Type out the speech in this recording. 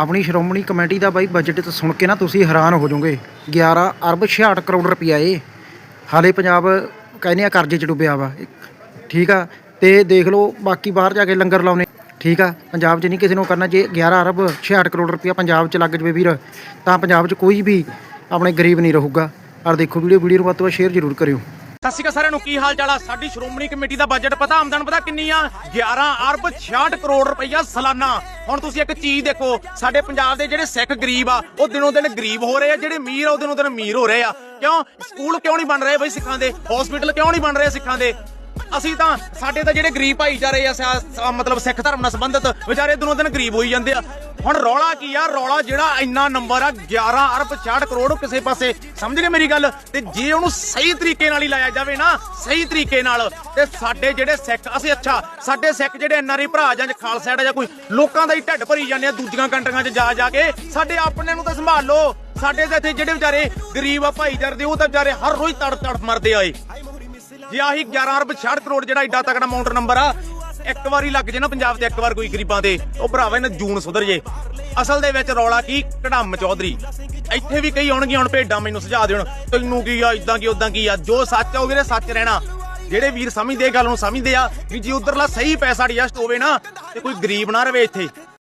ਆਪਣੀ ਸ਼੍ਰੋਮਣੀ ਕਮੇਟੀ ਦਾ ਬਾਈ ਬਜਟ ਸੁਣ ਕੇ ਨਾ ਤੁਸੀਂ ਹੈਰਾਨ ਹੋ ਜਾਓਗੇ। 11 ਅਰਬ 66 ਕਰੋੜ ਰੁਪਈਆ ਏ ਹਾਲੇ ਪੰਜਾਬ ਕਹਿੰਦੇ ਆ ਕਰਜ਼ੇ 'ਚ ਡੁੱਬਿਆ ਵਾ। ਠੀਕ ਆ? ਤੇ ਦੇਖ ਲਓ, ਬਾਕੀ ਬਾਹਰ ਜਾ ਕੇ ਲੰਗਰ ਲਾਉਣੇ। ਠੀਕ ਆ? ਪੰਜਾਬ 'ਚ ਨਹੀਂ ਕਿਸੇ ਨੂੰ ਕਰਨਾ। ਜੇ 11 ਅਰਬ 66 ਕਰੋੜ ਰੁਪਈਆ ਪੰਜਾਬ 'ਚ ਲੱਗ ਜਵੇ ਵੀਰ, ਤਾਂ ਪੰਜਾਬ 'ਚ ਕੋਈ ਵੀ ਆਪਣੇ ਗਰੀਬ ਨਹੀਂ ਰਹੂਗਾ। ਔਰ ਦੇਖੋ ਵੀਡੀਓ ਵੀਡੀਓ ਨੂੰ ਵੱਧ ਤੋਂ ਵੱਧ ਸ਼ੇਅਰ ਜ਼ਰੂਰ ਕਰਿਓ। ਸਤਿ ਸ਼੍ਰੀ ਅਕਾਲ ਸਾਰਿਆਂ ਨੂੰ, ਕੀ ਹਾਲ ਚਾਲ ਆ? ਸਾਡੀ ਸ਼੍ਰੋਮਣੀ ਕਮੇਟੀ ਦਾ ਬਜਟ ਪਤਾ, ਆਮਦਨ ਪਤਾ ਕਿੰਨੀ ਆ? 11 ਅਰਬ 66 ਕਰੋੜ ਰੁਪਈਆ ਸਾਲਾਨਾ। ਹੁਣ ਤੁਸੀਂ ਇੱਕ ਚੀਜ਼ ਦੇਖੋ, ਸਾਡੇ ਪੰਜਾਬ ਦੇ ਜਿਹੜੇ ਸਿੱਖ ਗਰੀਬ ਆ, ਉਹ ਦਿਨੋਂ ਦਿਨ ਗਰੀਬ ਹੋ ਰਹੇ ਆ, ਜਿਹੜੇ ਅਮੀਰ ਆ, ਉਹ ਦਿਨੋਂ ਦਿਨ ਅਮੀਰ ਹੋ ਰਹੇ ਆ। ਕਿਉਂ? ਸਕੂਲ ਕਿਉਂ ਨਹੀਂ ਬਣ ਰਹੇ ਬਈ ਸਿੱਖਾਂ ਦੇ? ਹਸਪੀਟਲ ਕਿਉਂ ਨਹੀਂ ਬਣ ਰਹੇ ਸਿੱਖਾਂ ਦੇ? ਅਸੀਂ ਤਾਂ, ਸਾਡੇ ਤਾਂ ਜਿਹੜੇ ਗਰੀਬ ਭਾਈਚਾਰੇ ਆ ਮਤਲਬ ਸਿੱਖ ਧਰਮ ਨਾਲ ਸੰਬੰਧਿਤ, ਵਿਚਾਰੇ ਦਿਨੋਂ ਦਿਨ ਗਰੀਬ ਹੋਈ ਜਾਂਦੇ ਆ। ਹੁਣ ਰੌਲਾ ਕੀ ਆ? ਰੌਲਾ ਜਿਹੜਾ ਇੰਨਾ ਨੰਬਰ ਆ 11 ਅਰਬ 66 ਕਰੋੜ ਕਿਸੇ ਪਾਸੇ। ਸਮਝ ਗਏ ਮੇਰੀ ਗੱਲ? ਤੇ ਜੇ ਉਹਨੂੰ ਸਹੀ ਤਰੀਕੇ ਨਾਲ ਹੀ ਲਾਇਆ ਜਾਵੇ ਨਾ, ਸਹੀ ਤਰੀਕੇ ਨਾਲ, ਤੇ ਸਾਡੇ ਜਿਹੜੇ ਸਿੱਖ, ਅਸੀਂ ਅੱਛਾ, ਸਾਡੇ ਸਿੱਖ ਜਿਹੜੇ ਐਨਆਰਆਈ ਭਰਾ ਜਾਂ ਖਾਲਸਾ ਜਾਂ ਕੋਈ, ਲੋਕਾਂ ਦਾ ਹੀ ਢਿੱਡ ਭਰੀ ਜਾਂਦੇ ਆ ਦੂਜੀਆਂ ਕੰਟਰੀਆਂ 'ਚ ਜਾ ਜਾ ਕੇ। ਸਾਡੇ ਆਪਣੇ ਨੂੰ ਤਾਂ ਸੰਭਾਲ ਲਓ। ਸਾਡੇ ਤਾਂ ਇੱਥੇ ਜਿਹੜੇ ਵਿਚਾਰੇ ਗਰੀਬ ਆ, ਭਾਈਚਾਰੇ ਦੇ, ਉਹ ਤਾਂ ਵਿਚਾਰੇ ਹਰ ਰੋਜ਼ ਤੜ ਤੜ ਮਰਦੇ ਆਏ ਜੇ ਆਹੀ 11 ਅਰਬ 66 ਕਰੋੜ ਜਿਹੜਾ ਏਡਾ ਤਕੜਾ ਅਮਾਉਂਟ ਨੰਬਰ ਆ ਇੱਕ ਵਾਰੀ ਲੱਗ ਜੇ ਨਾ ਪੰਜਾਬ ਤੇ, ਇੱਕ ਵਾਰ ਕੋਈ ਗਰੀਬਾਂ ਤੇ, ਉਹ ਭਰਾਵਾ ਇਹਨਾਂ ਜੂਨ ਸੁਧਰ ਜੇ। ਅਸਲ ਦੇ ਵਿੱਚ ਰੌਲਾ ਕੀ? ਕਢਮ ਚੌਧਰੀ। ਇੱਥੇ ਵੀ ਕਈ ਆਉਣਗੇ ਹੁਣ ਭੇਡਾਂ ਮੈਨੂੰ ਸੁਝਾ ਦੇਣ। ਤੈਨੂੰ ਕੀ ਆ ਇਦਾਂ ਕੀ ਉਦਾਂ ਕੀ ਆ? ਜੋ ਸੱਚ ਆ, ਉਹ ਵੀਰੇ ਸੱਚ ਰਹਿਣਾ। ਜਿਹੜੇ ਵੀਰ ਸਮਝਦੇ ਇਹ ਗੱਲ ਨੂੰ ਸਮਝਦੇ ਆ, ਵੀ ਜੇ ਉਧਰਲਾ ਸਹੀ ਪੈਸਾ ਐਡਜਸਟ ਹੋਵੇ ਨਾ, ਤੇ ਕੋਈ ਗਰੀਬ ਨਾ ਰਵੇ ਇੱਥੇ।